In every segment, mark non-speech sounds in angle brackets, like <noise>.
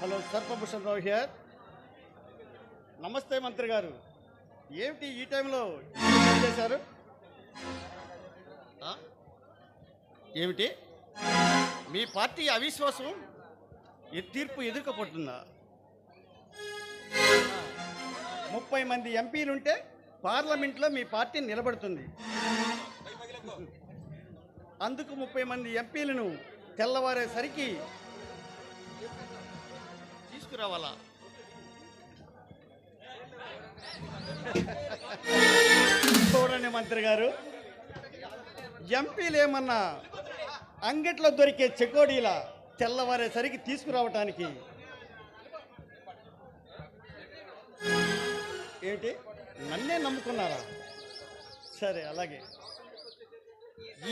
Hello Sarpabhushan Rao here నమస్తే మంత్రి గారు. ఏమిటి ఈ టైంలో చేశారు? ఏమిటి? మీ పార్టీ అవిశ్వాసం ఈ తీర్పు ఎదుర్కోబడుతుందా ముప్పై మంది ఎంపీలుంటే పార్లమెంట్లో మీ పార్టీ నిలబడుతుంది. అందుకు ముప్పై మంది ఎంపీలను తెల్లవారేసరికి తీసుకురావాలా? చూడండి మంత్రి గారు. ఎంపీలు ఏమన్నా అంగట్లో దొరికే చెకోడీల తెల్లవారేసరికి తీసుకురావటానికి ఏంటి? నన్నే నమ్ముకున్నారా? సరే అలాగే.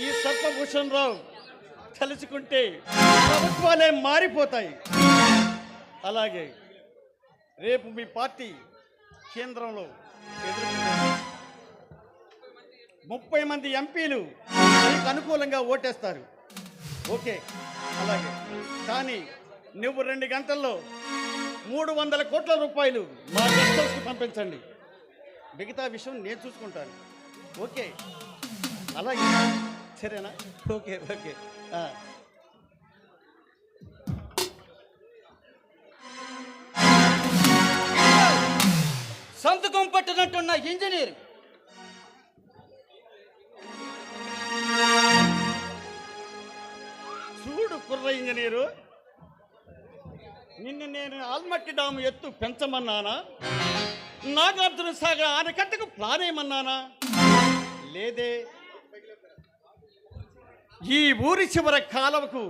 ఈ సర్పభూషణ్ రావు తలుచుకుంటే ప్రభుత్వాలే మారిపోతాయి. అలాగే రేపు మీ పార్టీ కేంద్రంలో ముప్పై మంది ఎంపీలు మీకు అనుకూలంగా ఓటేస్తారు. ఓకే అలాగే. కానీ నువ్వు రెండు గంటల్లో మూడు వందల కోట్ల రూపాయలు మా గెస్ట్ హౌస్కి పంపించండి. మిగతా విషయం నేను చూసుకుంటాను. ఓకే అలాగే. సరేనా? Okay okay. సంతకం పట్టినట్టున్న ఇంజనీర్. చూడు కుర్ర ఇంజనీరు. నిన్ను నేను ఆల్మట్టి డాము ఎత్తు పెంచమన్నానా? నాగార్జున సాగర్ ఆనకట్టకు ప్లాన్ ఏమన్నానా లేదే. ఈ ఊరి చివర కాలవకు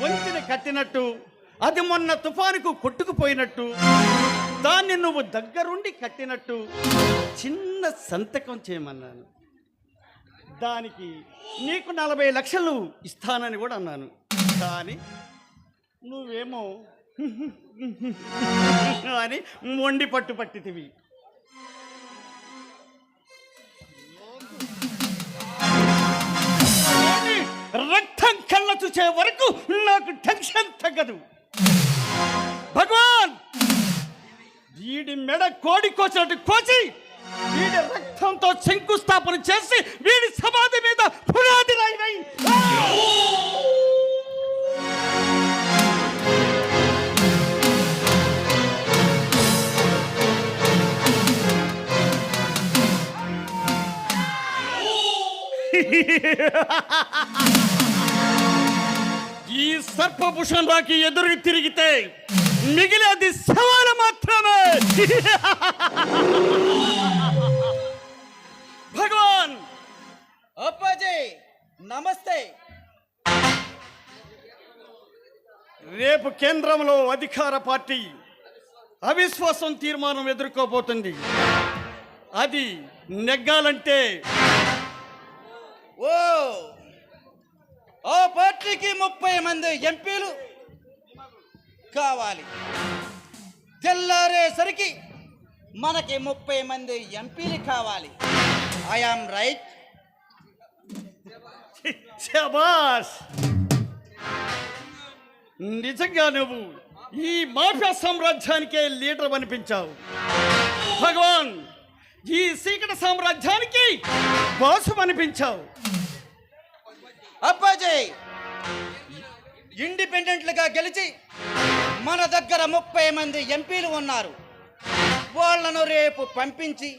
వంతెన కట్టినట్టు అది మొన్న తుఫానుకు కొట్టుకుపోయినట్టు దాన్ని నువ్వు దగ్గరుండి కట్టినట్టు చిన్న సంతకం చేయమన్నాను. దానికి నీకు నలభై లక్షలు ఇస్తానని కూడా అన్నాను. కానీ నువ్వేమో అని మొండి పట్టు పట్టితివి. రక్తం కళ్ళ చూసే వరకు నాకు టెన్షన్ తగ్గదు. భగవాన్! వీడి మెడ కోడి కోచి వీడి రక్తంతో శంకుస్థాపన చేసి వీడి సమాధి మీద పునాది రాయి ఈ సర్పభూషణ్ రాకి ఎదురు తిరిగితే మిగిలేది సవాలు మాత్రమే. భగవాన్! అప్పాజీ నమస్తే. రేపు కేంద్రంలో అధికార పార్టీ అవిశ్వాసం తీర్మానం ఎదుర్కోబోతుంది. అది నెగ్గాలంటే ఓ! ఆ పార్టీకి ముప్పై మంది ఎంపీలు కావాలి. తెల్లారేసరికి మనకి ముప్పై మంది ఎంపీలు కావాలి. ఐఆమ్ రైట్ శబాష్! నిజంగా నువ్వు ఈ మాఫియా సామ్రాజ్యానికే లీడర్ అనిపించావు. భగవాన్ ఈ సీకట సామ్రాజ్యానికి బాసు అనిపించావు. అప్పాజీ! ఇండిపెండెంట్లుగా గెలిచి మన దగ్గర ముప్పై మంది ఎంపీలు ఉన్నారు. వాళ్ళను రేపు పంపించి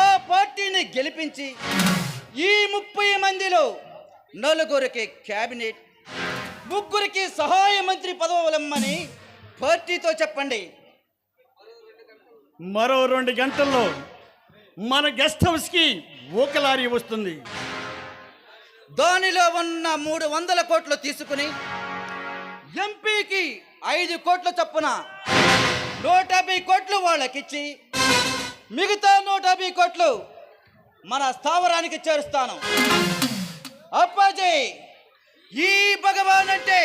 ఆ పార్టీని గెలిపించి ఈ ముప్పై మందిలో నలుగురికి క్యాబినెట్ ముగ్గురికి సహాయ మంత్రి పదవులమ్మని పార్టీతో చెప్పండి. మరో రెండు గంటల్లో మన గెస్ట్ హౌస్కి ఊకలారి వస్తుంది. దానిలో ఉన్న మూడు వందల కోట్లు తీసుకుని ఎంపీకి ఐదు కోట్ల చొప్పున నూట యాభై కోట్లు వాళ్ళకిచ్చి మిగతా నూట యాభై కోట్లు మన స్థావరానికి చేరుస్తాను. అప్పాజీ ఈ భగవాన్ అంటే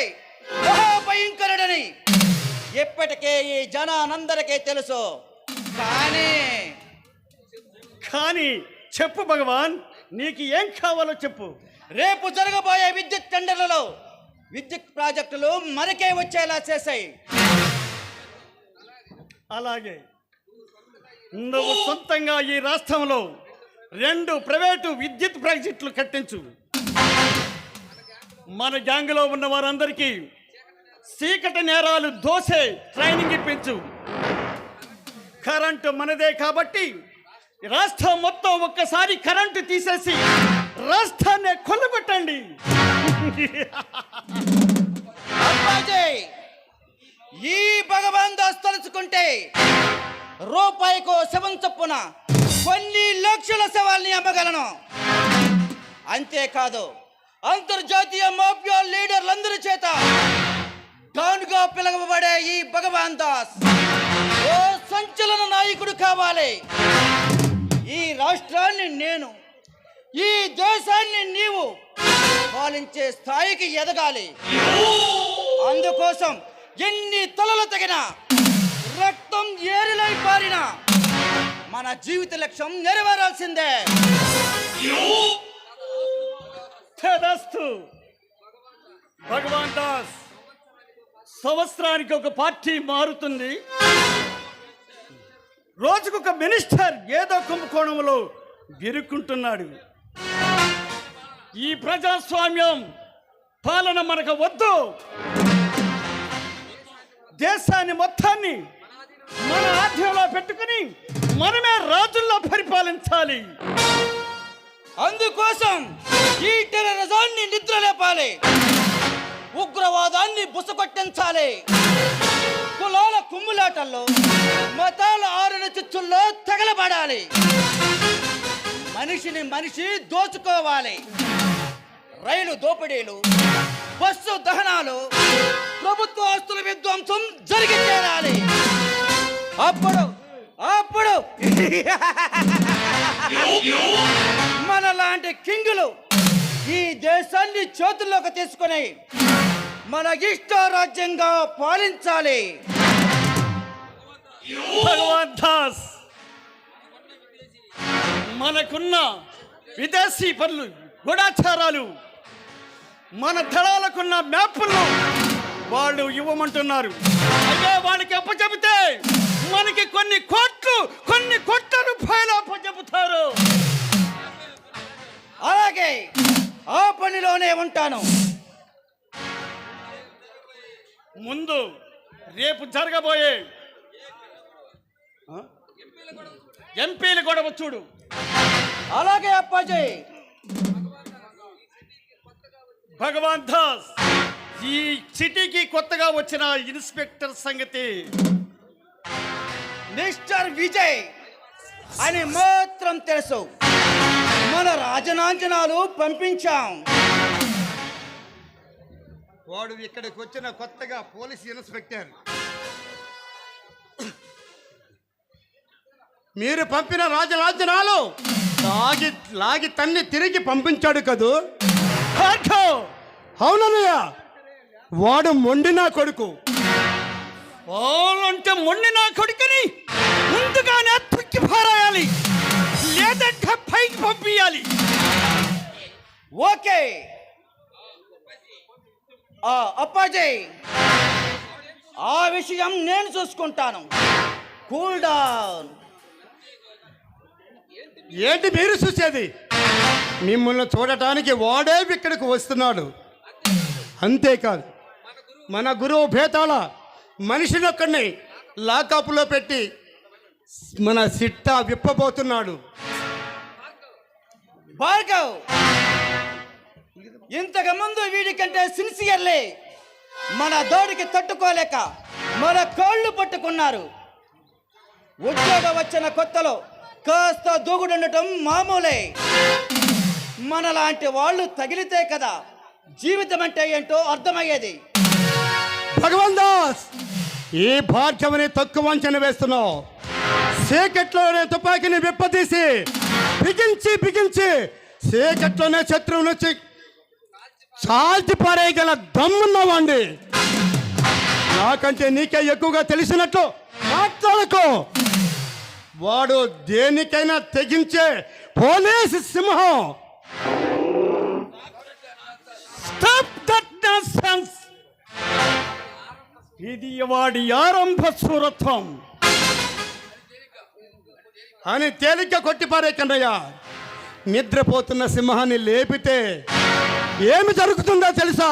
మహాభయంకరుడని ఇప్పటికే ఈ జనానందరికీ తెలుసు. కానీ కానీ చెప్పు భగవాన్ నీకు ఏం కావాలో చెప్పు. రేపు జరగబోయే విద్యుత్ టెండర్లలో విద్యుత్ ప్రాజెక్టులు మనకే వచ్చేలా చేశాయి. అలాగే. నువ్వు సొంతంగా ఈ రాష్ట్రంలో రెండు ప్రైవేటు విద్యుత్ ప్రాజెక్టులు కట్టించు. మన గ్యాంగ్లో ఉన్న వారందరికీ చీకటి నేరాలు దోసే ట్రైనింగ్ ఇప్పించు. కరెంటు మనదే కాబట్టి రాష్ట్రం మొత్తం ఒక్కసారి కరెంటు తీసేసి రాష్ట్రాన్ని కొల్లగొట్టండి. అబ్బాజీ ఈ భగవాన్ దాస్ తలుచుకుంటే రూపాయికో శవం చొప్పున కొన్ని లక్షల శవాల్ని అమ్మగలను. అంతేకాదు అంతర్జాతీయ మాఫియా లీడర్లందరి చేత డాన్గా పిలవబడే ఈ భగవాన్ దాస్ ఓ సంచలన నాయకుడు కావాలి. ఈ రాష్ట్రాన్ని నేను ఈ దేశాన్ని నీవు పాలించే స్థాయికి ఎదగాలి. అందుకోసం ఎన్ని తలలు తగిన రక్తం ఏరిలై పారిన మన జీవిత లక్ష్యం నెరవేరాల్సిందే. తదస్తు. భగవాన్ దాస్ సంవత్సరానికి ఒక పార్టీ మారుతుంది. రోజుకొక మినిస్టర్ ఏదో కుంభకోణంలో గిరుక్కుంటున్నాడు ఈ ప్రజాస్వామ్యం పాలన మనకు వద్దు. దేశాన్ని మొత్తాన్ని మన ఆధ్యంలో పెట్టుకుని మనమే రాజుల్లో పరిపాలించాలి. అందుకోసం ఈ టెర్రరిజాన్ని నిద్ర లేపాలి ఉగ్రవాదాన్ని బుసకొట్టించాలి కులాల కుమ్ములాటల్లో మతాల ఆరుల చిచ్చుల్లో తగలబడాలి. మనిషిని మనిషి దోచుకోవాలి. రైలు దోపిడీలు బస్సు దహనాలు ప్రభుత్వ ఆస్తుల విధ్వంసం జరిగి చేరాలి. అప్పుడు అప్పుడు మనలాంటి కింగులు ఈ దేశాన్ని చేతుల్లోకి తీసుకొని మన ఇష్ట రాజ్యంగా పాలించాలి. భగవాన్ దాస్. మనకున్న విదేశీ పనులు గూఢాచారాలు మన దళాలకున్న మ్యాపులను వాళ్ళు ఇవ్వమంటున్నారు. అయ్యే వాళ్ళకి అప్పచెబితే మనకి కొన్ని కోట్లు కొన్ని కోట్ల రూపాయలు అప్పచెబుతారు. అలాగే ఆ పనిలోనే ఉంటాను. ముందు రేపు జరగబోయే ఎంపీలు గొడవ చూడు అలాగే అప్పాజీ. భగవాన్ దాస్ ఈ సిటీకి కొత్తగా వచ్చిన ఇన్స్పెక్టర్ సంగతి. మిస్టర్ విజయ్ అని మాత్రం తెలుసు. మన రాజనాంజనాలు పంపించాం. వాడు ఇక్కడికి వచ్చిన కొత్తగా పోలీస్ ఇన్స్పెక్టర్. మీరు పంపిన రాజలాంఛనాలు లాగి లాగి తన్ని తిరిగి పంపించాడు కదూ! అవునన్నయ్య వాడు మొండినా కొడుకు. వాళ్ళంటే మొండి నా కొడుకుని ముందుగానే తుక్కి పారాయాలి. లేదంటే పైకి పంపించాలి ఓకే. ఆ అప్పాజీ ఆ విషయం నేను చూసుకుంటాను. Cool down. ఏంటి మీరు చూసేది? మిమ్మల్ని చూడటానికి వాడే ఇక్కడికి వస్తున్నాడు. అంతేకాదు మన గురువు భేతాళ మనిషినొక్కడిని లాకప్లో పెట్టి మన సిట్ట విప్పబోతున్నాడు. భార్గవ్ ఇంతకు ముందు వీడికంటే సిన్సియర్లే మన దోడికి తట్టుకోలేక మన కాళ్ళు పట్టుకున్నారు. ఉద్యోగం వచ్చిన కొత్తలో కాస్త దూకుడుండటం మామూలే. మనలాంటి వాళ్ళు తగిలితే కదా జీవితం అంటే ఏంటో అర్థమయ్యేది. భగవాన్ దాస్ ఈ భాగ్యమని తక్కువ అంచనా వేస్తున్నావు. సీకెట్లోనే తుపాకీని విప్పదీసి బిగించి బిగించి సీకెట్లోనే శత్రువు నుంచి చాల్చి పారేయగల దమ్మున్నావండి నాకంటే నీకే ఎక్కువగా తెలిసినట్లు మాట్లాడుకో. వాడు దేనికైనా తెగించే పోలీసు సింహం. స్టాప్ దట్ నాన్సెన్స్ ఇది వాడి ఆరంభ సూరత్వం. అని తేలిక కొట్టిపారే కన్నయ్య నిద్రపోతున్న సింహాన్ని లేపితే ఏమి జరుగుతుందో తెలుసా?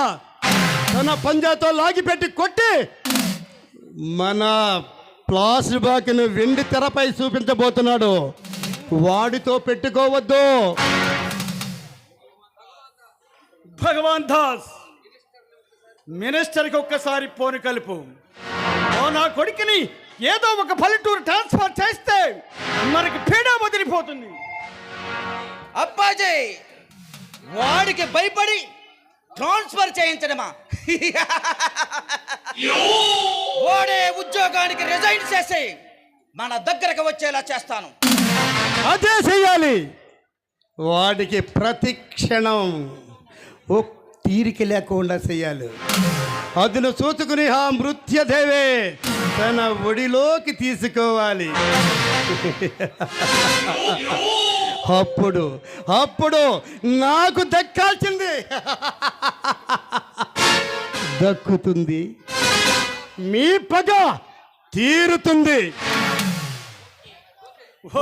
తన పంజాతో లాగిపెట్టి కొట్టి మన ప్లాస్ బాకిని వెండి తెరపై చూపించబోతున్నాడు. వాడితో పెట్టుకోవద్దు. భగవాన్ దాస్ మినిస్టర్కి ఒక్కసారి ఫోన్ కలుపు. ఓ నా కొడుకుని ఏదో ఒక పల్లెటూరు ట్రాన్స్ఫర్ చేస్తే మనకి పీడ వదిలిపోతుంది. అప్పాజీ వాడికి భయపడి ట్రాన్స్ఫర్ చేయించడమా? వాడే ఉద్యోగానికి రిజైన్ చేసి మన దగ్గరకు వచ్చేలా చేస్తాను. అదే చేయాలి. వాడికి ప్రతి క్షణం ఓ తీరిక లేకుండా చేయాలి. అదును చూసుకుని ఆ మృత్యదేవే తన ఒడిలోకి తీసుకోవాలి. <laughs> అప్పుడు అప్పుడు నాకు దక్కాల్సింది. <laughs> దక్కుతుంది. మీ పగ తీరుతుంది.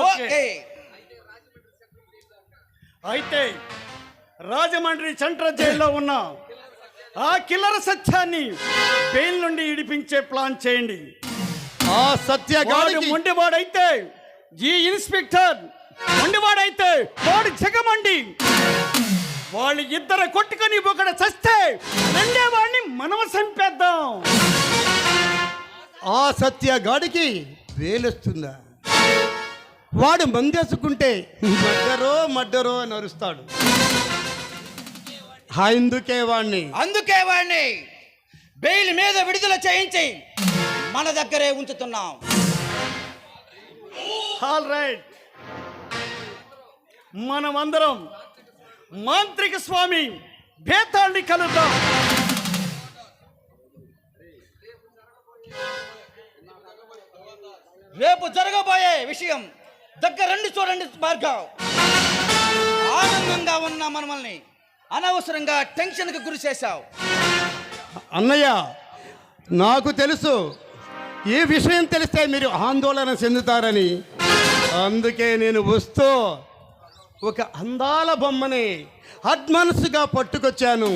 ఓకే. అయితే రాజమండ్రి సెంట్రల్ జైల్లో ఉన్న ఆ కిల్లర సత్యాన్ని బెయిల్ నుండి ఇడిపించే ప్లాన్ చేయండి. ఆ వాడు సత్యగాడికి మొండివాడైతే ఈ ఇన్స్పెక్టర్ మొండివాడైతే వాడు జగమండి. వాళ్ళు ఇద్దరు కొట్టుకొని ఒకడు చస్తే రెండే వాడిని మనం చంపేద్దాం. ఆ సత్యగాడికి వేలొస్తుందా? వాడు మందేసుకుంటే మడ్డరో మడ్డరో అని అరుస్తాడు. అందుకే వాణ్ణి. అందుకే వాడిని బెయిల్ మీద విడుదల చేయించి మన దగ్గరే ఉంచుతున్నాం. ఆల్ రైట్ మనమందరం మాంత్రిక స్వామి భేతాల్ని కలుద్దాం. రేపు జరగబోయే విషయం దగ్గరండి చూడండి భార్గవ్. ఆనందంగా ఉన్న మనమల్ని అనవసరంగా టెన్షన్కి గురి చేశావు. అన్నయ్య నాకు తెలుసు ఈ విషయం తెలిస్తే మీరు ఆందోళన చెందుతారని. అందుకే నేను వస్తూ ఒక అందాల బొమ్మని అడ్మనసుగా పట్టుకొచ్చాను.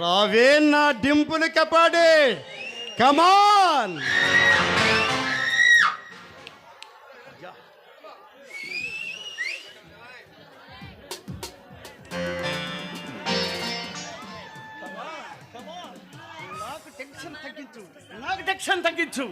రావే నా డింపులు కపాడే. కమాన్! టెన్షన్ తగ్గించు. నాకు టెన్షన్ తగ్గించు.